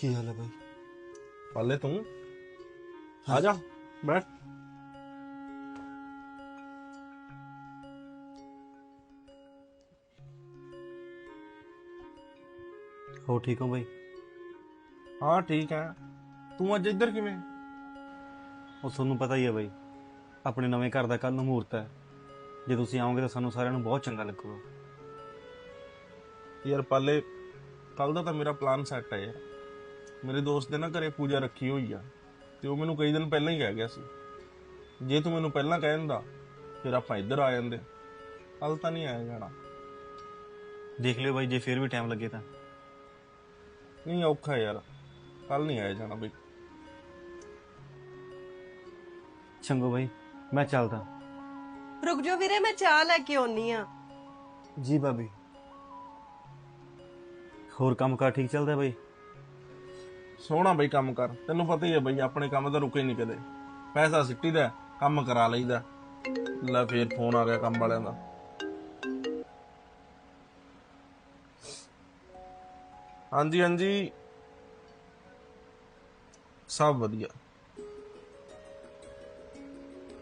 ਕੀ ਹਾਲ ਹੈ ਬਾਈ? ਪਾਲੇ ਤੂੰ? ਆ ਜਾ ਬੈਠ। ਹੋ ਠੀਕ ਹੋ ਬਾਈ? ਹਾਂ ਠੀਕ ਹੈ। ਤੂੰ ਅੱਜ ਇੱਧਰ ਕਿਵੇਂ? ਉਹ ਤੁਹਾਨੂੰ ਪਤਾ ਹੀ ਹੈ ਬਾਈ ਆਪਣੇ ਨਵੇਂ ਘਰ ਦਾ ਕੱਲ ਨੂੰ ਮਹੂਰਤ ਹੈ। ਜੇ ਤੁਸੀਂ ਆਓਗੇ ਤਾਂ ਸਾਨੂੰ ਸਾਰਿਆਂ ਨੂੰ ਬਹੁਤ ਚੰਗਾ ਲੱਗੂਗਾ। ਯਾਰ ਪਾਲੇ ਕੱਲ ਦਾ ਤਾਂ ਮੇਰਾ ਪਲਾਨ ਸੈੱਟ ਹੈ ਯਾਰ। ਮੇਰੇ ਦੋਸਤ ਦੇ ਨਾ ਘਰੇ ਪੂਜਾ ਰੱਖੀ ਹੋਈ ਆ ਤੇ ਉਹ ਮੈਨੂੰ ਕਈ ਦਿਨ ਪਹਿਲਾਂ ਹੀ ਕਹਿ ਗਿਆ ਸੀ। ਜੇ ਤੂੰ ਮੈਨੂੰ ਪਹਿਲਾਂ ਕਹਿ ਦਿੰਦਾ ਫਿਰ ਆਪਾਂ ਇੱਧਰ ਆ ਜਾਂਦੇ। ਕੱਲ ਤਾਂ ਨਹੀਂ ਆਇਆ ਜਾਣਾ। ਦੇਖ ਲਿਓ ਬਾਈ ਜੇ ਫਿਰ ਵੀ ਟਾਈਮ ਲੱਗੇ ਤਾਂ। ਨਹੀਂ ਔਖਾ ਯਾਰ। ਕੱਲ ਨਹੀਂ ਆਇਆ ਜਾਣਾ ਬਈ। ਚੰਗੋ ਬਾਈ ਮੈਂ ਚੱਲਦਾ। ਰੁਕ ਜਾਓ ਵੀਰੇ ਮੈਂ ਚਾਹ ਲੈ ਕੇ ਆਉਣੀ ਆ। ਜੀ ਬਾਬੀ ਹੋਰ ਕੰਮ ਕਾਰ ਠੀਕ ਚੱਲਦਾ ਬਾਈ? ਸੋਹਣਾ ਬਈ ਕੰਮ ਕਰ। ਤੈਨੂੰ ਪਤਾ ਹੀ ਹੈ ਬਈ, ਆਪਣੇ ਕੰਮ ਤਾਂ ਰੁਕੇ ਨਹੀਂ ਕਦੇ। ਪੈਸਾ ਸਿੱਟੀ ਦਾ, ਕੰਮ ਕਰਾ ਲਈਦਾ। ਲੈ ਫੇਰ ਫੋਨ ਆ ਗਿਆ ਕੰਮ ਵਾਲਿਆਂ ਦਾ। ਹਾਂਜੀ ਹਾਂਜੀ। ਸਭ ਵਧੀਆ।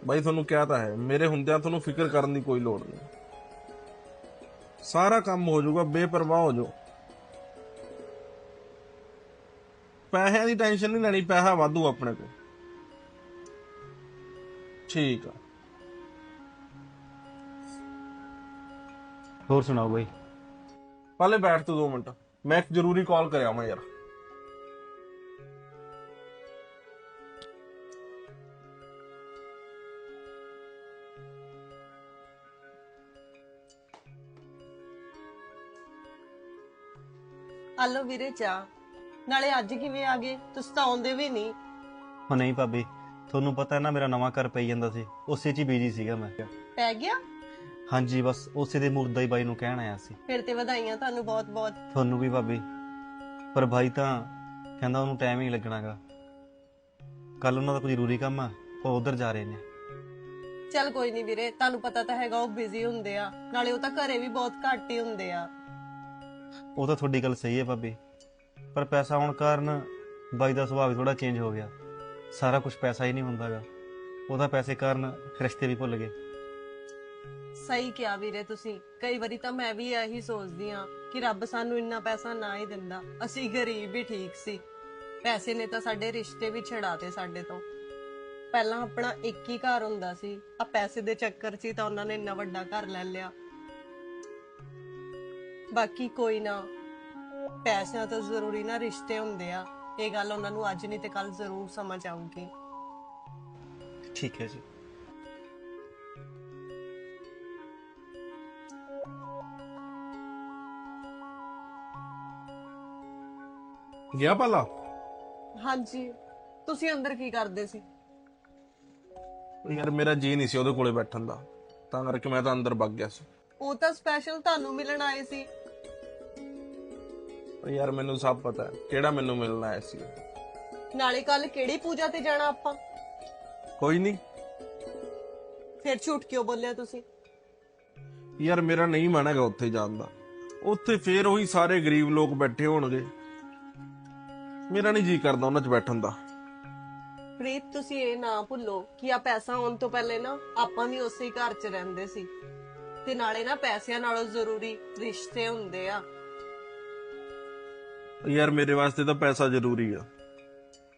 ਬਾਈ ਤੁਹਾਨੂੰ ਕਿਹਾ ਤਾਂ ਹੈ, ਮੇਰੇ ਹੁੰਦਿਆਂ ਤੁਹਾਨੂੰ ਫਿਕਰ ਕਰਨ ਦੀ ਕੋਈ ਲੋੜ ਨਹੀਂ। ਸਾਰਾ ਕੰਮ ਹੋ ਜਾਊਗਾ, ਬੇਪਰਵਾਹ ਹੋ ਜਾਓ। ਪੈਸਿਆਂ ਦੀ ਟੈਨਸ਼ਨ ਨਹੀਂ ਲੈਣੀ ਪੈਸਾ ਵਾਧੂ ਆਪਣੇ ਕੋਲ। ਠੀਕ ਆ। ਹੋਰ ਸੁਣਾਓ ਬਾਈ? ਪਹਿਲੇ ਬੈਠ ਤੂੰ 2 ਮਿੰਟ। ਮੈਂ ਇੱਕ ਜ਼ਰੂਰੀ ਕਾਲ ਕਰਿਆ ਮੈਂ ਯਾਰ। ਆਲੋ ਵੀਰੇ ਚਾਹ। ਨਾਲੇ ਅੱਜ ਕਿਵੇਂ ਆ ਗਏ? ਤੁਸੀਂ ਤਾਂ ਆਉਂਦੇ ਵੀ ਨਹੀਂ। ਉਹ ਨਹੀਂ ਭਾਬੀ ਤੁਹਾਨੂੰ ਪਤਾ ਹੈ ਨਾ ਮੇਰਾ ਨਵਾਂ ਘਰ ਪਈ ਜਾਂਦਾ ਸੀ। ਉਸੇ 'ਚ ਹੀ ਬਿਜ਼ੀ ਸੀਗਾ ਮੈਂ। ਪੈ ਗਿਆ? ਹਾਂਜੀ ਬਸ ਉਸੇ ਦੇ ਮੁਰਦਾ ਹੀ ਬਾਈ ਨੂੰ ਕਹਿਣ ਆਇਆ ਸੀ। ਫਿਰ ਤੇ ਵਧਾਈਆਂ ਤੁਹਾਨੂੰ ਬਹੁਤ ਬਹੁਤ ਤੁਹਾਨੂੰ ਵੀ ਭਾਬੀ। ਪਰ ਭਾਈ ਤਾਂ ਕਹਿੰਦਾ ਉਹਨੂੰ ਟਾਈਮ ਹੀ ਨਹੀਂ ਲੱਗਣਾਗਾ। ਕੱਲ ਉਹਨਾਂ ਦਾ ਕੋਈ ਜ਼ਰੂਰੀ ਕੰਮ ਆ ਉਹ ਉਧਰ ਜਾ ਰਹੇ ਨੇ। ਚੱਲ ਕੋਈ ਨਹੀਂ ਵੀਰੇ ਤੁਹਾਨੂੰ ਪਤਾ ਤਾਂ ਹੈਗਾ ਉਹ ਬਿਜ਼ੀ ਹੁੰਦੇ ਆ। ਨਾਲੇ ਉਹ ਤਾਂ ਘਰੇ ਵੀ ਬਹੁਤ ਘੱਟ ਹੀ ਹੁੰਦੇ ਆ। ਉਹ ਤਾਂ ਤੁਹਾਡੀ ਗੱਲ ਸਹੀ ਹੈ ਭਾਬੀ। ਪਰ ਪੈਸਾ ਆਉਣ ਕਾਰਨ ਬਾਈ ਦਾ ਸੁਭਾਅ ਵੀ ਥੋੜਾ ਚੇਂਜ ਹੋ ਗਿਆ। ਸਾਰਾ ਕੁਝ ਪੈਸਾ ਹੀ ਨਹੀਂ ਹੁੰਦਾਗਾ। ਉਹਦਾ ਪੈਸੇ ਕਾਰਨ ਰਿਸ਼ਤੇ ਵੀ ਭੁੱਲ ਗਏ। ਸਹੀ ਕਿਹਾ ਵੀਰੇ ਤੁਸੀਂ। ਕਈ ਵਾਰੀ ਤਾਂ ਮੈਂ ਵੀ ਇਹੀ ਸੋਚਦੀ ਆ ਕਿ ਰੱਬ ਸਾਨੂੰ ਇੰਨਾ ਪੈਸਾ ਨਾ ਹੀ ਦਿੰਦਾ। ਅਸੀਂ ਗਰੀਬ ਵੀ ਠੀਕ ਸੀ। ਪੈਸੇ ਨੇ ਤਾਂ ਸਾਡੇ ਰਿਸ਼ਤੇ ਵੀ ਛਡਾਤੇ ਸਾਡੇ ਤੋਂ। ਪਹਿਲਾਂ ਆਪਣਾ ਇੱਕ ਹੀ ਘਰ ਹੁੰਦਾ ਸੀ। ਆ ਪੈਸੇ ਦੇ ਚੱਕਰ 'ਚ ਹੀ ਤਾਂ ਉਹਨਾਂ ਨੇ ਇੰਨਾ ਵੱਡਾ ਘਰ ਲੈ ਲਿਆ। ਬਾਕੀ ਕੋਈ ਨਾ। ਪੈਸਿਆਂ ਤੋਂ ਜ਼ਰੂਰੀ ਨਾ ਰਿਸ਼ਤੇ ਹੁੰਦੇ ਆ। ਇਹ ਗੱਲ ਉਹਨਾਂ ਨੂੰ ਅੱਜ ਨਹੀਂ ਤੇ ਕੱਲ ਜ਼ਰੂਰ ਸਮਝ ਆਊਗੀ। ਠੀਕ ਹੈ ਜੀ। ਗਿਆ ਪਾਲਾ? ਹਾਂਜੀ। ਤੁਸੀਂ ਅੰਦਰ ਕੀ ਕਰਦੇ ਸੀ? ਯਾਰ ਮੇਰਾ ਜੀ ਨਹੀਂ ਸੀ ਉਹਦੇ ਕੋਲੇ ਬੈਠਣ ਦਾ। ਤਾਂ ਕਰਕੇ ਮੈਂ ਤਾਂ ਅੰਦਰ ਵਗ ਗਿਆ ਸੀ। ਉਹ ਤਾਂ ਸਪੈਸ਼ਲ ਤੁਹਾਨੂੰ ਮਿਲਣ ਆਏ ਸੀ। ਪਰ ਯਾਰ ਮੈਨੂੰ ਸਭ ਪਤਾ ਹੈ ਕਿਹੜਾ ਮੈਨੂੰ ਮਿਲਣਾ ਆਇਆ ਸੀ। ਨਾਲੇ ਕੱਲ ਕਿਹੜੀ ਪੂਜਾ ਤੇ ਜਾਣਾ ਆਪਾਂ? ਕੋਈ ਨਹੀਂ। ਫਿਰ ਝੂਠ ਕਿਉਂ ਬੋਲਿਆ ਤੁਸੀਂ? ਯਾਰ ਮੇਰਾ ਨਹੀਂ ਮਨ ਹੈਗਾ ਉੱਥੇ ਜਾਣ ਦਾ। ਉੱਥੇ ਫੇਰ ਉਹੀ ਸਾਰੇ ਗਰੀਬ ਲੋਕ ਬੈਠੇ ਹੋਣਗੇ। ਮੇਰਾ ਨਹੀਂ ਜੀ ਕਰਦਾ ਉਹਨਾਂ 'ਚ ਬੈਠਣ ਦਾ। ਪ੍ਰੀਤ ਤੁਸੀਂ ਇਹ ਨਾ ਭੁੱਲੋ ਕਿ ਆ ਪੈਸਾ ਆਉਣ ਤੋਂ ਪਹਿਲੇ ਨਾ ਆਪਾਂ ਵੀ ਉਸੇ ਘਰ 'ਚ ਰਹਿੰਦੇ ਸੀ। ਤੇ ਨਾਲੇ ਨਾ ਪੈਸਿਆਂ ਨਾਲੋਂ ਜ਼ਰੂਰੀ ਰਿਸ਼ਤੇ ਹੁੰਦੇ ਆ। ਯਾਰ ਮੇਰੇ ਵਾਸਤੇ ਤਾਂ ਪੈਸਾ ਜ਼ਰੂਰੀ ਆ।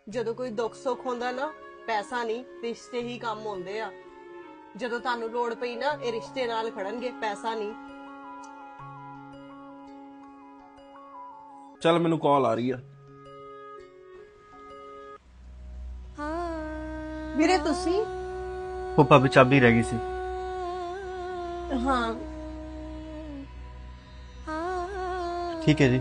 ਜਦੋਂ ਕੋਈ ਦੁੱਖ ਸੁੱਖ ਹੁੰਦਾ ਨਾ ਪੈਸਾ ਨਹੀਂ ਰਿਸ਼ਤੇ ਹੀ ਕੰਮ ਹੁੰਦੇ ਆ। ਜਦੋਂ ਤੁਹਾਨੂੰ ਲੋੜ ਪਈ ਨਾ ਇਹ ਰਿਸ਼ਤੇ ਨਾਲ ਖੜਨਗੇ ਪੈਸਾ ਨਹੀਂ। ਚੱਲ ਮੈਨੂੰ ਕਾਲ ਆ ਰਹੀ ਆ। ਵੀਰੇ ਤੁਸੀਂ? ਉਹ ਭਾਬੀ ਚਾਬੀ ਰਹਿ ਗਈ ਸੀ। ਹਾਂ। ਠੀਕ ਹੈ ਜੀ।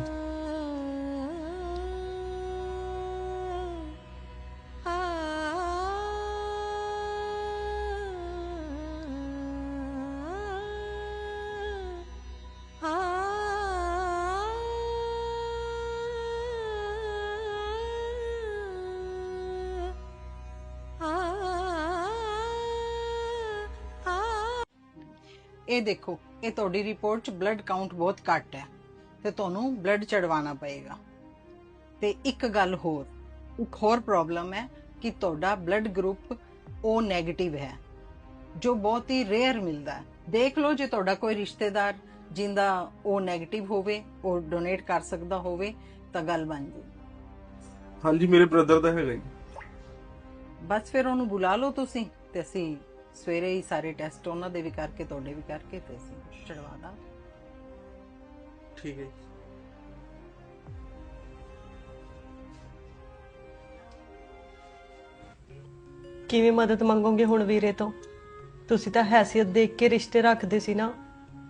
ਇਹ ਦੇਖੋ ਇਹ ਤੁਹਾਡੀ ਰਿਪੋਰਟ ਚ ਬਲੱਡ ਕਾਊਂਟ ਬਹੁਤ ਘੱਟ ਹੈ ਤੇ ਤੁਹਾਨੂੰ ਬਲੱਡ ਚੜਵਾਉਣਾ ਪਏਗਾ। ਤੇ ਇੱਕ ਗੱਲ ਹੋਰ ਇੱਕ ਹੋਰ ਪ੍ਰੋਬਲਮ ਹੈ ਕਿ ਤੁਹਾਡਾ ਬਲੱਡ ਗਰੁੱਪ ਉਹ 네ਗੇਟਿਵ ਹੈ ਜੋ ਬਹੁਤ ਹੀ ਰੇਅਰ ਮਿਲਦਾ ਹੈ। ਦੇਖ ਲਓ ਜੇ ਤੁਹਾਡਾ ਕੋਈ ਰਿਸ਼ਤੇਦਾਰ ਜਿੰਦਾ ਉਹ 네ਗੇਟਿਵ ਹੋਵੇ ਉਹ ਡੋਨੇਟ ਕਰ ਸਕਦਾ ਹੋਵੇ ਤਾਂ ਗੱਲ ਬਣ ਜੀ। ਹਾਂਜੀ ਮੇਰੇ ਬ੍ਰਦਰ ਦਾ ਹੈਗਾ ਜੀ। ਬਸ ਫਿਰ ਉਹਨੂੰ ਬੁਲਾ ਲਓ ਤੁਸੀਂ ਤੇ ਅਸੀਂ ਸਵੇਰੇ ਹੀ ਸਾਰੇ ਟੈਸਟ ਉਹਨਾਂ ਦੇ ਵੀ ਕਰਕੇ ਤੁਹਾਡੇ ਵੀ ਕਰਕੇ ਤੇ ਅਸੀਂ ਚੜਵਾ ਦਾਂਗੇ। ਠੀਕ ਹੈ ਜੀ। ਕਿਵੇਂ ਮਦਦ ਮੰਗੋਗੇ ਹੁਣ ਵੀਰੇ ਤੋਂ? ਤੁਸੀਂ ਤਾਂ ਹੈਸੀਅਤ ਦੇਖ ਕੇ ਰਿਸ਼ਤੇ ਰੱਖਦੇ ਸੀ ਨਾ।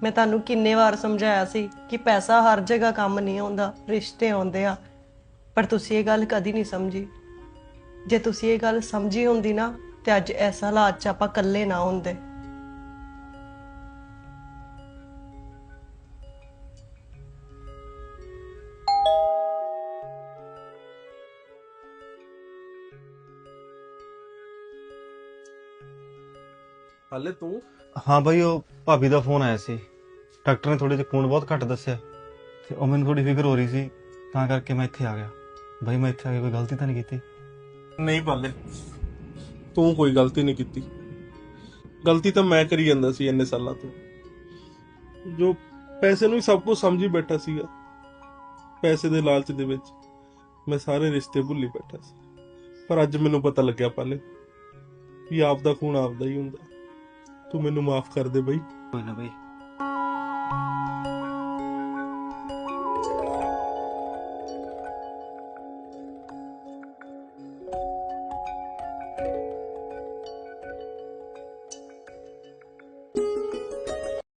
ਮੈਂ ਤੁਹਾਨੂੰ ਕਿੰਨੇ ਵਾਰ ਸਮਝਾਇਆ ਸੀ ਕਿ ਪੈਸਾ ਹਰ ਜਗ੍ਹਾ ਕੰਮ ਨਹੀਂ ਆਉਂਦਾ ਰਿਸ਼ਤੇ ਆਉਂਦੇ ਆ। ਪਰ ਤੁਸੀਂ ਇਹ ਗੱਲ ਕਦੀ ਨਹੀਂ ਸਮਝੀ। ਜੇ ਤੁਸੀਂ ਇਹ ਗੱਲ ਸਮਝੀ ਹੁੰਦੀ ਨਾ ਤੇ ਅੱਜ ਐਸਾ ਹਾਲਾਤ 'ਚ ਆਪਾਂ ਇਕੱਲੇ ਨਾ ਹੁੰਦੇ। ਹਾਲੇ ਤੂੰ? ਹਾਂ ਬਾਈ ਉਹ ਭਾਬੀ ਦਾ ਫੋਨ ਆਇਆ ਸੀ। ਡਾਕਟਰ ਨੇ ਥੋੜੇ ਜਿਹਾ ਖੂਨ ਬਹੁਤ ਘੱਟ ਦੱਸਿਆ। ਤੇ ਉਹ ਮੈਨੂੰ ਥੋੜੀ ਫਿਕਰ ਹੋ ਰਹੀ ਸੀ ਤਾਂ ਕਰਕੇ ਮੈਂ ਇੱਥੇ ਆ ਗਿਆ। ਬਾਈ ਮੈਂ ਇੱਥੇ ਆ ਕੇ ਕੋਈ ਗਲਤੀ ਤਾਂ ਨਹੀਂ ਕੀਤੀ? ਨਹੀਂ ਪਾਲੇ। ਤੂੰ ਕੋਈ ਗਲਤੀ ਨਹੀਂ ਕੀਤੀ। ਗਲਤੀ ਤਾਂ ਮੈਂ ਕਰੀ ਜਾਂਦਾ ਸੀ ਇੰਨੇ ਸਾਲਾਂ ਤੋਂ। ਜੋ ਪੈਸੇ ਨੂੰ ਹੀ ਸਭ ਕੁਝ ਸਮਝੀ ਬੈਠਾ ਸੀਗਾ। ਪੈਸੇ ਦੇ ਲਾਲਚ ਦੇ ਵਿੱਚ ਮੈਂ ਸਾਰੇ ਰਿਸ਼ਤੇ ਭੁੱਲੀ ਬੈਠਾ ਸੀ। ਪਰ ਅੱਜ ਮੈਨੂੰ ਪਤਾ ਲੱਗਿਆ ਪਾਲੇ ਕਿ ਆਪ ਦਾ ਖੂਨ ਆਪਦਾ ਹੀ ਹੁੰਦਾ। ਤੂੰ ਮੈਨੂੰ ਮਾਫ ਕਰ ਦੇ ਬਈ। ਕੋਈ ਨਾ